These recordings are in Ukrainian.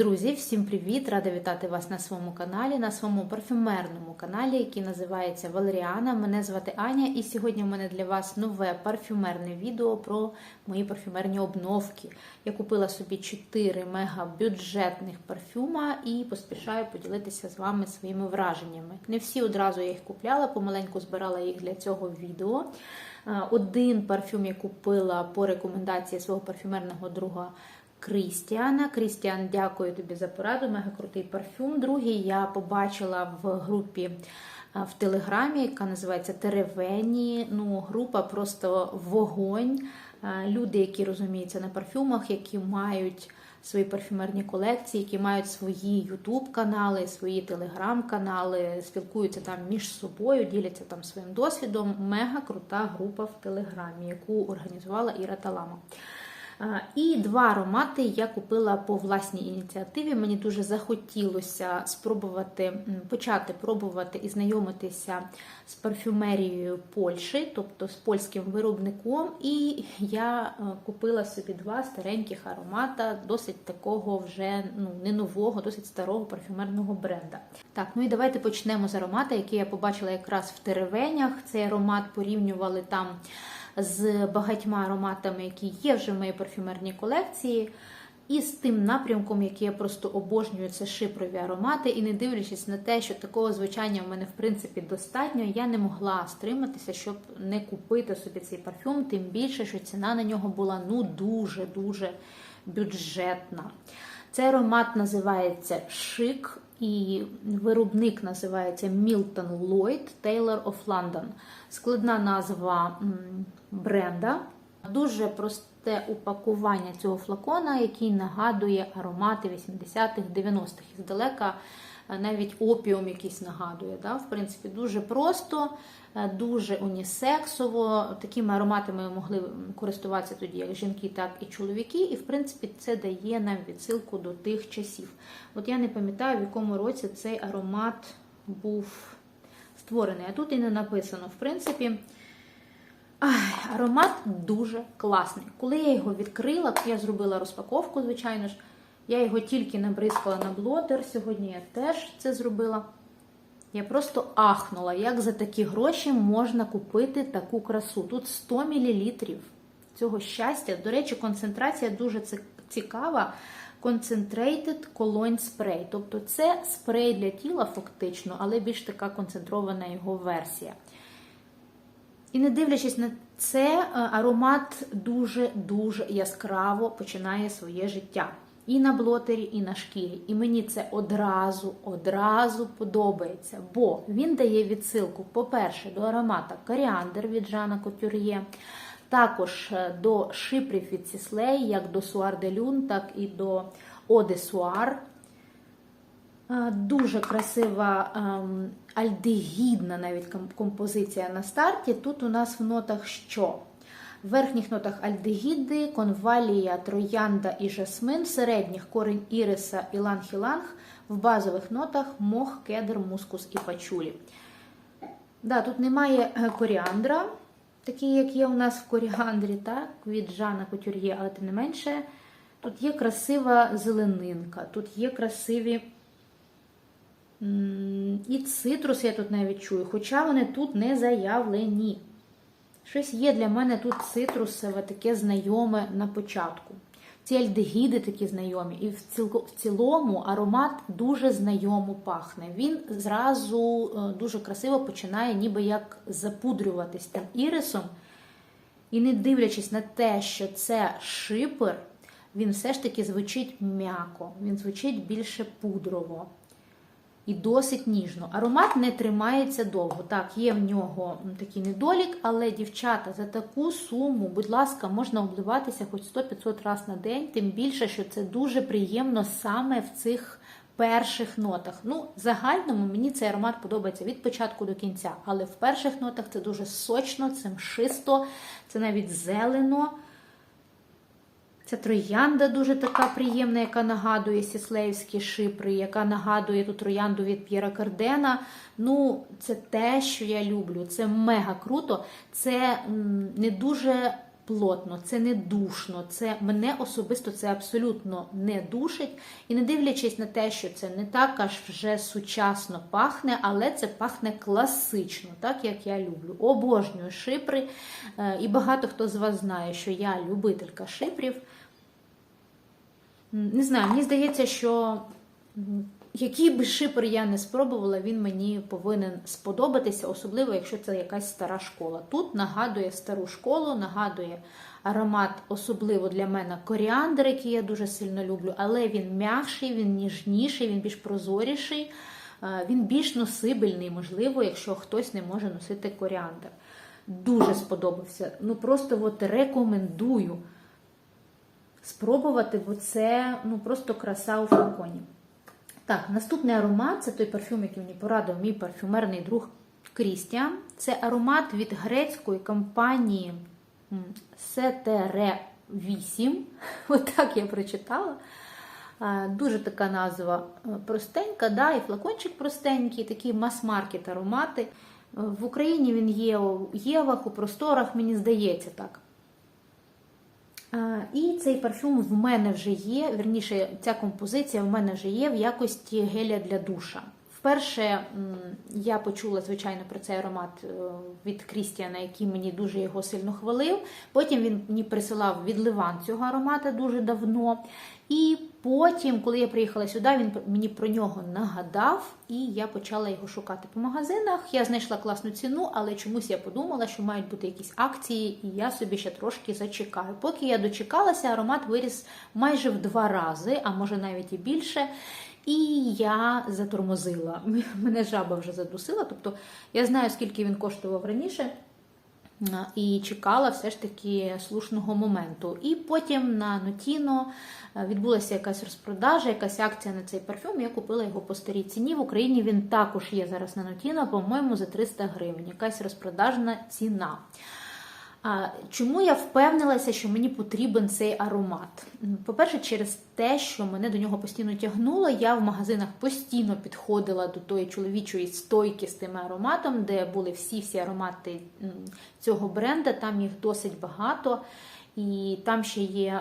Друзі, всім привіт! Рада вітати вас на своєму каналі, на своєму парфюмерному каналі, який називається Валеріана. Мене звати Аня, і сьогодні в мене для вас нове парфюмерне відео про мої парфюмерні обновки. Я купила собі 4 мега-бюджетних парфюма і поспішаю поділитися з вами своїми враженнями. Не всі одразу я їх купляла, помаленьку збирала їх для цього відео. Е, Один парфюм я купила по рекомендації свого парфюмерного друга. Крістіана. Крістіан, дякую тобі за пораду. Мега крутий парфюм. Другий я побачила в групі в Телеграмі, яка називається Теревені. Ну, група просто вогонь. Люди, які розуміються на парфюмах, які мають свої парфюмерні колекції, які мають свої ютуб-канали, свої телеграм-канали, спілкуються там між собою, діляться там своїм досвідом. Мега крута група в Телеграмі, яку організувала Іра Талама. І два аромати я купила по власній ініціативі. Мені дуже захотілося спробувати почати пробувати і знайомитися з парфюмерією Польщі, тобто з польським виробником. І я е, купила собі два стареньких аромата, досить такого вже ну не нового, досить старого парфюмерного бренда. Так, ну і давайте почнемо з аромата, який я побачила якраз в теревенях. Цей аромат порівнювали там з багатьма ароматами, які є вже в моїй парфюмерній колекції. І з тим напрямком, який я просто обожнюю, це шипрові аромати. І не дивлячись на те, що такого звучання в мене в принципі достатньо, я не могла стриматися, щоб не купити собі цей парфюм, тим більше, що ціна на нього була ну дуже-дуже бюджетна. Цей аромат називається Шик, і виробник називається Milton Lloyd Taylor of London. Складна назва бренда. Дуже просте упакування цього флакона, який нагадує аромати 80-х, 90-х. І здалека е, навіть опіум якийсь нагадує. Да? В принципі, дуже просто, е, дуже унісексово. Такими ароматами могли користуватися тоді як жінки, так і чоловіки. І, в принципі, це дає нам відсилку до тих часів. От я не пам'ятаю, в якому році цей аромат був створений. А тут і не написано. В принципі. Ах, аромат дуже класний. Коли я його відкрила, я зробила розпаковку, звичайно ж. Я його тільки набризкала на блотер. Сьогодні я теж це зробила. Я просто ахнула, як за такі гроші можна купити таку красу. Тут 100 мл цього щастя. До речі, концентрація дуже цікава. Concentrated Cologne Spray. Тобто це спрей для тіла, фактично, але більш така концентрована його версія. І не дивлячись на це, аромат дуже-дуже яскраво починає своє життя. І на блотері, і на шкірі. І мені це одразу, одразу подобається. Бо він дає відсилку, по-перше, до аромата коріандр від Жана Котюр'є, також до шипрів від Сіслей, як до Суар де Люн, так і до Оде Суар. Дуже красива ем, альдегідна навіть композиція на старті. Тут у нас в нотах що? В верхніх нотах альдегіди, конвалія, троянда і жасмин, в середніх корень іриса, іланг-іланг, в базових нотах мох, кедр, мускус і пачулі. Да, Тут немає е, коріандра, такий, як є у нас в коріандрі, так, від Жана Кутюр'є, але тим не менше, тут є красива зеленинка, тут є красиві. І цитрус я тут навіть чую, хоча вони тут не заявлені. Щось є для мене тут цитрусове, таке знайоме на початку. Ці альдегіди такі знайомі. І в цілому аромат дуже знайомо пахне. Він зразу дуже красиво починає ніби як запудрюватись тим ірисом. І не дивлячись на те, що це шипер, він все ж таки звучить м'яко, він звучить більше пудрово і досить ніжно. Аромат не тримається довго. Так, є в нього такий недолік, але, дівчата, за таку суму, будь ласка, можна обливатися хоч 100-500 разів на день, тим більше, що це дуже приємно саме в цих перших нотах. Ну, загальному мені цей аромат подобається від початку до кінця, але в перших нотах це дуже сочно, це мшисто, це навіть зелено. Ця троянда дуже така приємна, яка нагадує сіслеївські шипри, яка нагадує ту троянду від П'єра Кардена. Ну, це те, що я люблю. Це мега круто. Це не дуже плотно, це не душно. Це мене особисто це абсолютно не душить. І не дивлячись на те, що це не так аж вже сучасно пахне, але це пахне класично, так як я люблю. Обожнюю шипри. Е, І багато хто з вас знає, що я любителька шипрів. Не знаю, мені здається, що який би шипер я не спробувала, він мені повинен сподобатися, особливо якщо це якась стара школа. Тут нагадує стару школу, нагадує аромат, особливо для мене коріандр, який я дуже сильно люблю, але він м'якший, він ніжніший, він більш прозоріший, е, він більш носибельний, можливо, якщо хтось не може носити коріандр. Дуже сподобався. Ну просто от рекомендую спробувати, бо це ну, просто краса у флаконі. Так, наступний аромат це той парфюм, який мені порадив мій парфюмерний друг Крістіан. Це аромат від грецької компанії Сетере 8. Отак я прочитала. Дуже така назва е, простенька, да, і флакончик простенький, такі мас-маркет аромати. Е, В Україні він є у Євах, у просторах, мені здається так. І цей парфюм в мене вже є, верніше, ця композиція в мене вже є в якості геля для душа. Вперше я почула, звичайно, про цей аромат е, від Крістіана, який мені дуже його сильно хвалив. Потім він мені присилав відливан цього аромата дуже давно. І потім, коли я приїхала сюди, він мені про нього нагадав, і я почала його шукати по магазинах. Я знайшла класну ціну, але чомусь я подумала, що мають бути якісь акції, і я собі ще трошки зачекаю. Поки я дочекалася, аромат виріс майже в два рази, а може навіть і більше. І я затормозила. Мене жаба вже задусила. Тобто я знаю, скільки він коштував раніше. А, І чекала все ж таки слушного моменту. І потім на Нотіно е, відбулася якась розпродажа, якась акція на цей парфюм. Я купила його по старій ціні. В Україні він також є зараз на Нотіно, по-моєму, за 300 гривень. Якась розпродажна ціна. Чому я впевнилася, що мені потрібен цей аромат? По-перше, через те, що мене до нього постійно тягнуло. Я в магазинах постійно підходила до тої чоловічої стойки з тим ароматом, де були всі-всі аромати цього бренда. Там їх досить багато. І там ще є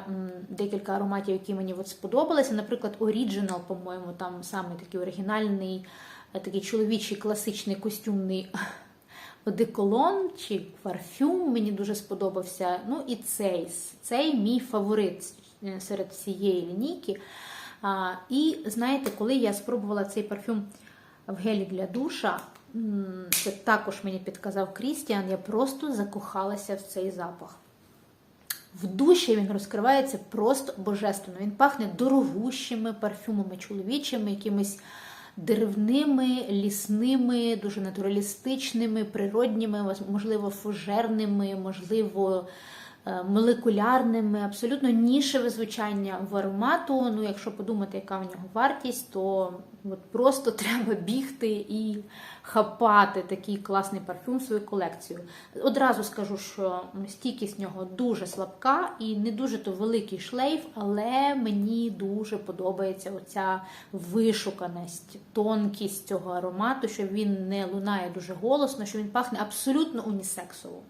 декілька ароматів, які мені от сподобалися. Наприклад, Original, по-моєму, там саме такий оригінальний, е, такий чоловічий класичний костюмний одеколон чи парфюм мені дуже сподобався. Ну і цей цей мій фаворит е, серед всієї лінійки. А, І знаєте, коли я спробувала цей парфюм в гелі для душа, це також мені підказав Крістіан, я просто закохалася в цей запах. В душі він розкривається просто божественно. Він пахне дорогущими парфюмами чоловічими, якимись деревними, лісними, дуже натуралістичними, природніми, можливо, фужерними, можливо, молекулярними, абсолютно нішеве звучання в аромату. Ну, якщо подумати, яка в нього вартість, то от просто треба бігти і хапати такий класний парфюм в свою колекцію. Одразу скажу, що стійкість нього дуже слабка і не дуже то великий шлейф, але мені дуже подобається оця вишуканість, тонкість цього аромату, що він не лунає дуже голосно, що він пахне абсолютно унісексово.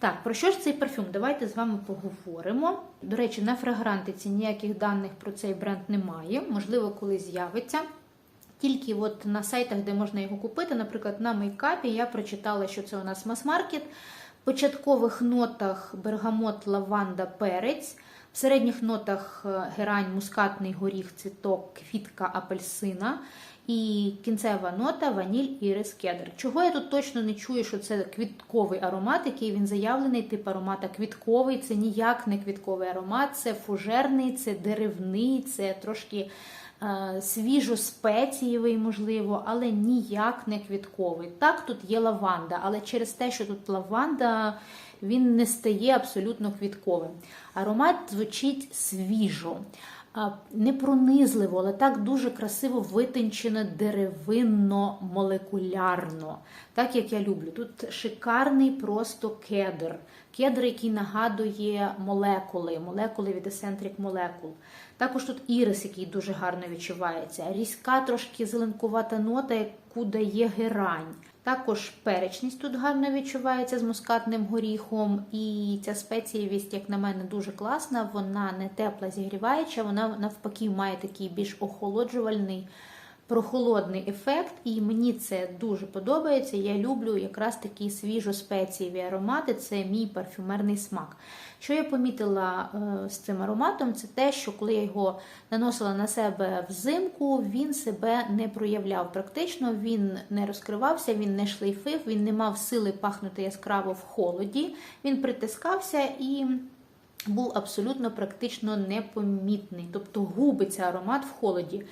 Так, про що ж цей парфюм? Давайте з вами поговоримо. До речі, на фрагрантиці ніяких даних про цей бренд немає, можливо, коли з'явиться. Тільки от на сайтах, де можна його купити, наприклад, на мейкапі, я прочитала, що це у нас мас-маркет. В початкових нотах бергамот, лаванда, перець. В середніх нотах е, герань, мускатний горіх, цвіток, квітка апельсина. І кінцева нота ваніль, ірис, кедр. Чого я тут точно не чую, що це квітковий аромат, який він заявлений, тип аромата квітковий. Це ніяк не квітковий аромат, це фужерний, це деревний, це трошки е, свіжо-спецієвий, можливо, але ніяк не квітковий. Так, тут є лаванда, але через те, що тут лаванда, він не стає абсолютно квітковим. Аромат звучить свіжо. А, Не пронизливо, але так дуже красиво витончено деревинно-молекулярно, так як я люблю. Тут шикарний просто кедр. Кедр, який нагадує молекули, молекули від Eccentric Molecule. Також тут ірис, який дуже гарно відчувається. Різка, трошки зеленкувата нота, яку дає герань. Також перечність тут гарно відчувається з мускатним горіхом, і ця спецієвість, як на мене, дуже класна. Вона не тепла, зігріваюча, вона навпаки має такий більш охолоджувальний, прохолодний ефект. І мені це дуже подобається. Я люблю якраз такі свіжо-спецієві аромати, це мій парфюмерний смак. Що я помітила е, з цим ароматом, це те, що коли я його наносила на себе взимку, він себе не проявляв. Практично він не розкривався, він не шлейфив, він не мав сили пахнути яскраво в холоді, він притискався і був абсолютно практично непомітний. Тобто губиться аромат в холоді.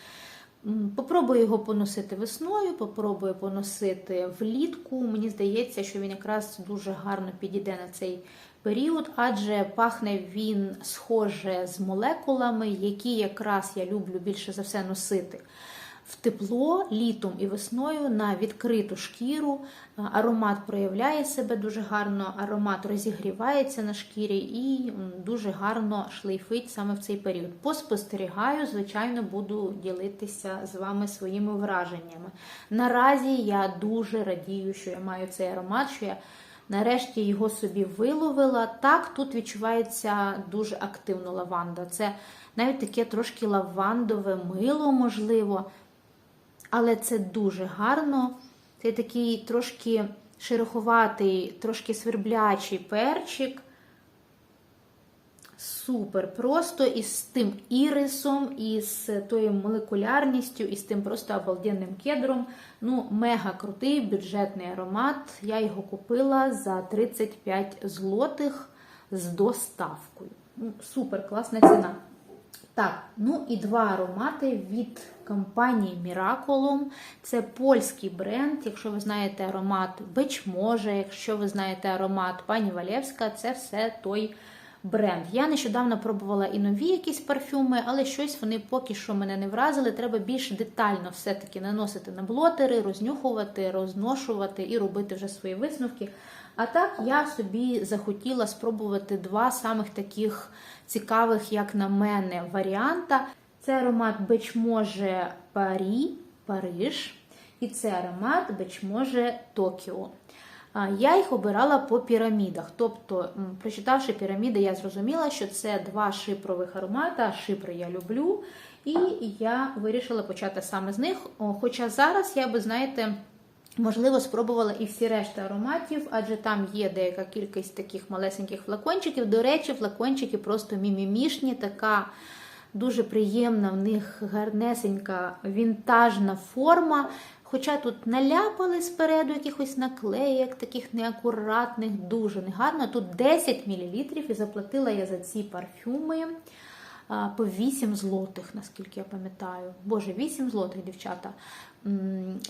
Попробую його поносити весною, попробую поносити влітку. Мені здається, що він якраз дуже гарно підійде на цей період, адже пахне він схоже з молекулами, які якраз я люблю більше за все носити. В тепло літом і весною на відкриту шкіру аромат проявляє себе дуже гарно, аромат розігрівається на шкірі і дуже гарно шлейфить саме в цей період. Поспостерігаю, звичайно, буду ділитися з вами своїми враженнями. Наразі я дуже радію, що я маю цей аромат, що я нарешті його собі виловила. Так, тут відчувається дуже активно лаванда. Це навіть таке трошки лавандове мило, можливо. Але це дуже гарно. Це такий трошки шероховатий, трошки сверблячий перчик. Супер. Просто із тим ірисом, із тою молекулярністю, і з тим просто обалденним кедром. Ну, мега крутий бюджетний аромат. Я його купила за 35 злотих з доставкою. Ну, Супер, класна ціна. Так, ну і два аромати від компанії Miraculum. Це польський бренд. Якщо ви знаєте аромат Бечможе, якщо ви знаєте аромат пані Валєвська, це все той бренд. Я нещодавно пробувала і нові якісь парфюми, але щось вони поки що мене не вразили. Треба більш детально все-таки наносити на блотери, рознюхувати, розношувати і робити вже свої висновки. А так я собі захотіла спробувати два самих таких цікавих, як на мене, варіанта. Це аромат Бечможе Парі, Париж, і це аромат Бечможе Токіо. Я їх обирала по пірамідах. Тобто, прочитавши піраміди, я зрозуміла, що це два шипрових аромата. Шипри я люблю, і я вирішила почати саме з них. Хоча зараз я би, знаєте, Можливо, спробувала і всі решта ароматів, адже там є деяка кількість таких малесеньких флакончиків. До речі, флакончики просто мімімішні, така дуже приємна в них гарнесенька вінтажна форма. Хоча тут наляпали спереду якихось наклеєк, таких неакуратних, дуже негарно. Тут 10 мл і заплатила я за ці парфюми по 8 злотих, наскільки я пам'ятаю. Боже, 8 злотих, дівчата.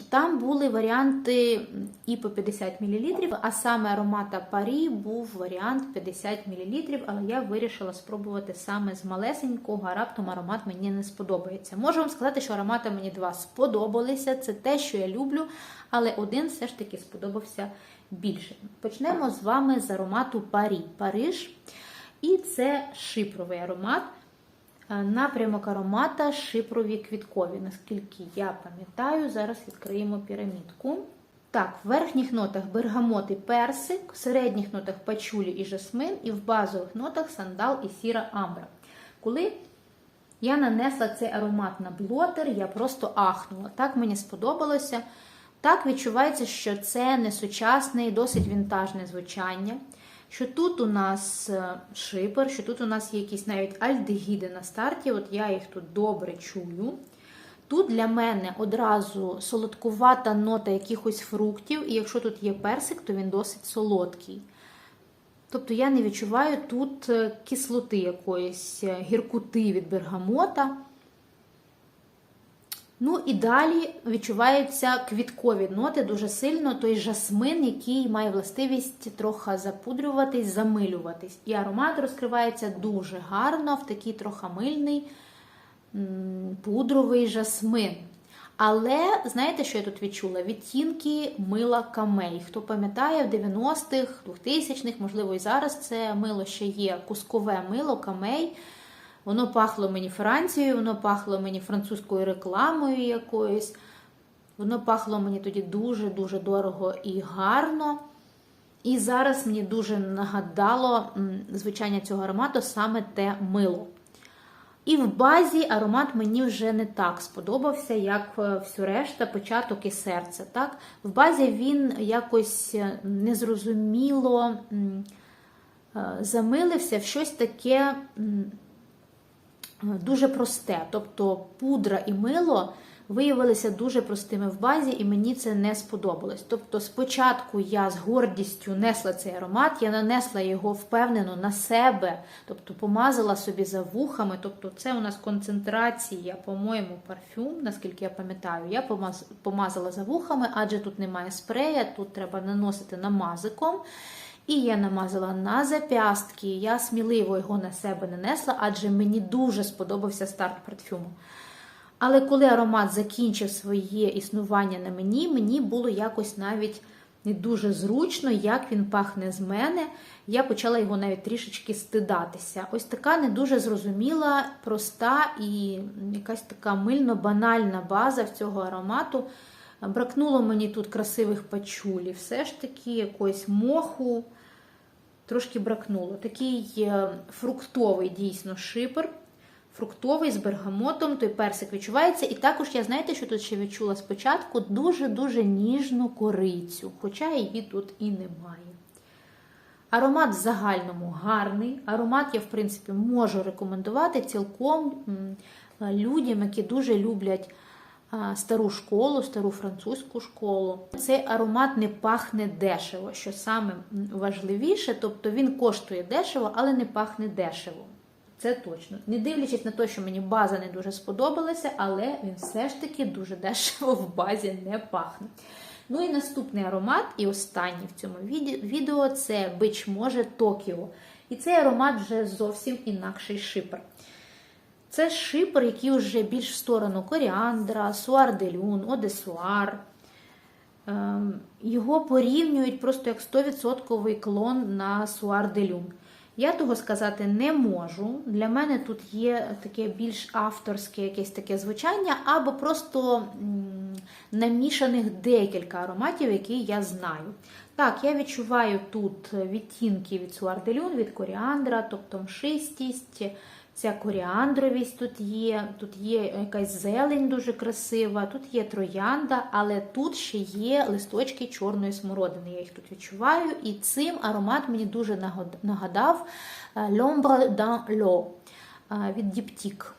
Там були варіанти і по 50 мл, а саме аромата Парі був варіант 50 мл, але я вирішила спробувати саме з малесенького, а раптом аромат мені не сподобається. Можу вам сказати, що аромати мені два сподобалися. Це те, що я люблю, але один все ж таки сподобався більше. Почнемо з вами з аромату Парі Париж. І це шипровий аромат. Е, Напрямок аромата шипрові квіткові, наскільки я пам'ятаю, зараз відкриємо пірамідку. Так, в верхніх нотах бергамот і персик, в середніх нотах пачулі і жасмин, і в базових нотах сандал і сіра амбра. Коли я нанесла цей аромат на блотер, я просто ахнула. Так мені сподобалося. Так відчувається, що це не сучасне і досить вінтажне звучання що тут у нас е, шипер, що тут у нас є якісь навіть альдегіди на старті, от я їх тут добре чую. Тут для мене одразу солодкувата нота якихось фруктів, і якщо тут є персик, то він досить солодкий. Тобто я не відчуваю тут е, кислоти якоїсь е, гіркути від бергамота. Ну і далі відчуваються квіткові ноти дуже сильно. Той жасмин, який має властивість трохи запудрюватись, замилюватись. І аромат розкривається дуже гарно, в такий трохи мильний пудровий жасмин. Але знаєте, що я тут відчула? Відтінки мила камей. Хто пам'ятає, в 90-х, 2000-х, можливо, і зараз це мило ще є кускове мило камей. Воно пахло мені Францією, воно пахло мені французькою рекламою якоюсь. Воно пахло мені тоді дуже-дуже дорого і гарно. І зараз мені дуже нагадало звучання цього аромату саме те мило. І в базі аромат мені вже не так сподобався, як е, всю решта, початок і серце. Так? В базі він якось е, незрозуміло е, замилився в щось таке дуже просте. Тобто пудра і мило виявилися дуже простими в базі, і мені це не сподобалось. Тобто, спочатку я з гордістю несла цей аромат, я нанесла його впевнено на себе, тобто помазала собі за вухами. Тобто, це у нас концентрація, по-моєму, парфюм, наскільки я пам'ятаю, я помазала за вухами, адже тут немає спрея, тут треба наносити намазиком. І я намазала на зап'ястки, я сміливо його на себе нанесла, адже мені дуже сподобався старт парфюму. Але коли аромат закінчив своє існування на мені, мені було якось навіть не дуже зручно, як він пахне з мене. Я почала його навіть трішечки стидатися. Ось така не дуже зрозуміла, проста і якась така мильно-банальна база в цього аромату. Бракнуло мені тут красивих пачулів, все ж таки якогось моху. Трошки бракнуло. Такий е, фруктовий дійсно шипер фруктовий з бергамотом, той персик відчувається. І також я знаєте, що тут ще відчула спочатку дуже-дуже ніжну корицю, хоча її тут і немає. Аромат в загальному гарний. Аромат я, в принципі, можу рекомендувати цілком людям, які дуже люблять стару школу, стару французьку школу. Цей аромат не пахне дешево, що саме важливіше, тобто він коштує дешево, але не пахне дешево. Це точно. Не дивлячись на те, що мені база не дуже сподобалася, але він все ж таки дуже дешево в базі не пахне. Ну і наступний аромат, і останній в цьому відео це Бич Може Токіо. І цей аромат вже зовсім інакший шипер. Це шипер, який вже більш в сторону коріандра, суар де люн, одесуар. Ем, Його порівнюють просто як 100% клон на суар де люн. Я того сказати не можу. Для мене тут є таке більш авторське якесь таке звучання, або просто намішаних декілька ароматів, які я знаю. Так, я відчуваю тут відтінки від суарделюн, від коріандра, тобто мшистість, ця коріандровість тут є, тут є якась зелень дуже красива, тут є троянда, але тут ще є листочки чорної смородини. Я їх тут відчуваю, і цим аромат мені дуже нагадав е, L'ombre dans l'eau е, від Діптік.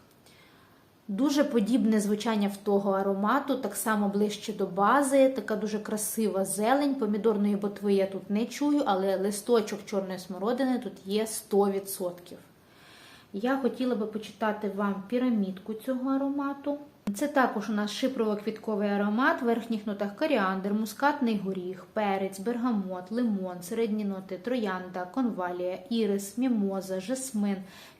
Дуже подібне звучання в того аромату, так само ближче до бази, така дуже красива зелень. Помідорної ботви я тут не чую, але листочок чорної смородини тут є 100%. Я хотіла би почитати вам пірамідку цього аромату. Це також у нас шипрово-квітковий аромат, в верхніх нотах коріандр, мускатний горіх, перець, бергамот, лимон, середні ноти, троянда, конвалія, ірис, мімоза, жасмин,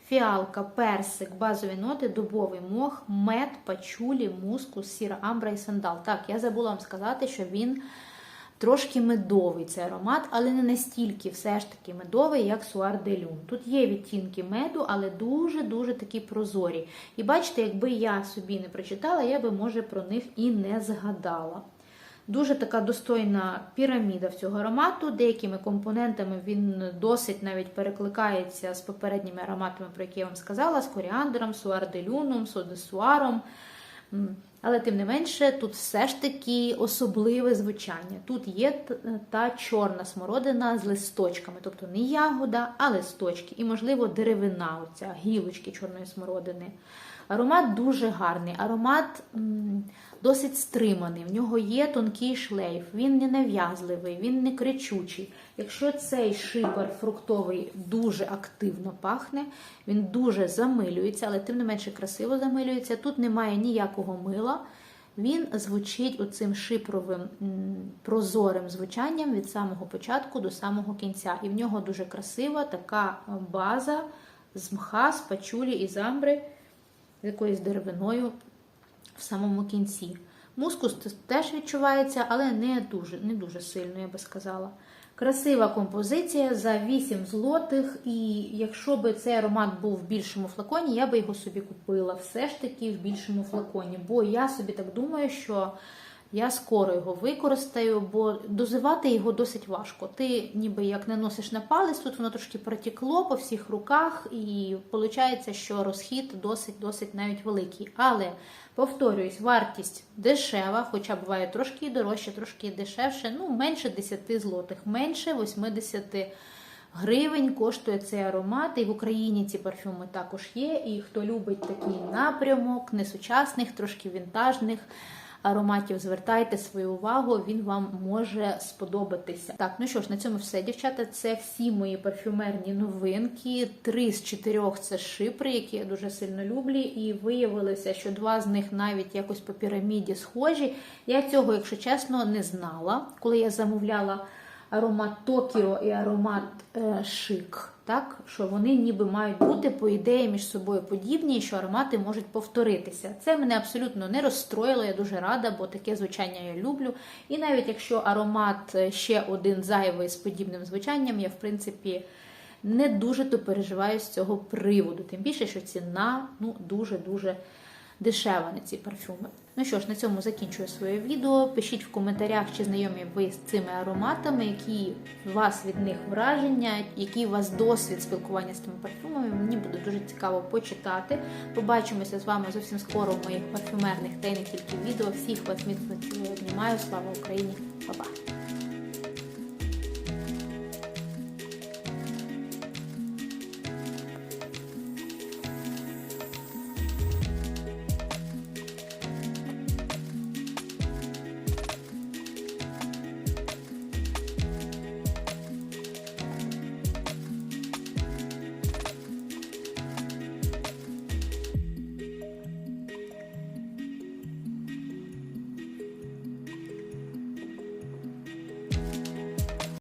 фіалка, персик, базові ноти, дубовий мох, мед, пачулі, мускус, сіра амбра і сандал. Так, я забула вам сказати, що він трошки медовий цей аромат, але не настільки все ж таки медовий, як Суар де Люн. Тут є відтінки меду, але дуже-дуже такі прозорі. І бачите, якби я собі не прочитала, я би, може, про них і не згадала. Дуже така достойна піраміда в цього аромату. Деякими компонентами він досить навіть перекликається з попередніми ароматами, про які я вам сказала: з коріандром, суарделюном, содесуаром. Але тим не менше, тут все ж таки особливе звучання. Тут є та чорна смородина з листочками, тобто не ягода, а листочки, і, можливо, деревина, оця гілочки чорної смородини. Аромат дуже гарний, аромат м, досить стриманий. В нього є тонкий шлейф, він не нав'язливий, він не кричучий. Якщо цей шипер фруктовий дуже активно пахне, він дуже замилюється, але тим не менше красиво замилюється. Тут немає ніякого мила. Він звучить оцим шипровим прозорим звучанням від самого початку до самого кінця. І в нього дуже красива така база з мха, з пачулі і замбри з якоюсь деревиною в самому кінці. Мускус теж відчувається, але не дуже, не дуже сильно, я би сказала. Красива композиція за 8 злотих, і якщо б цей аромат був в більшому флаконі, я би його собі купила все ж таки в більшому флаконі. Бо я собі так думаю, що Я скоро його використаю, бо дозувати його досить важко. Ти ніби як наносиш на палець, тут воно трошки протекло по всіх руках, і виходить, що розхід досить-досить навіть великий. Але, повторююсь, вартість дешева, хоча буває трошки дорожче, трошки дешевше, ну менше 10 злотих, менше 80 гривень коштує цей аромат. І в Україні ці парфюми також є. І хто любить такий напрямок, несучасних, трошки вінтажних ароматів, звертайте свою увагу, він вам може сподобатися. Так, ну що ж, на цьому все, дівчата. Це всі мої парфюмерні новинки. Три з чотирьох це шипри, які я дуже сильно люблю. І виявилося, що два з них навіть якось по піраміді схожі. Я цього, якщо чесно, не знала, коли я замовляла аромат Токіо і аромат е, Шик, так що вони ніби мають бути по ідеї між собою подібні, що аромати можуть повторитися. Це мене абсолютно не розстроїло. Я дуже рада, бо таке звучання я люблю. І навіть якщо аромат е, ще один зайвий з подібним звучанням, я в принципі. Не дуже то переживаю з цього приводу, тим більше, що ціна ну дуже-дуже дешева на ці парфюми. Ну що ж, на цьому закінчую своє відео. Пишіть в коментарях, чи знайомі ви з цими ароматами, які у вас від них враження, який у вас досвід спілкування з тими парфюмами. Мені буде дуже цікаво почитати. Побачимося з вами зовсім скоро в моїх парфюмерних та й не тільки відео. Всіх вас міцно цілую, обнімаю. Слава Україні! Па-па!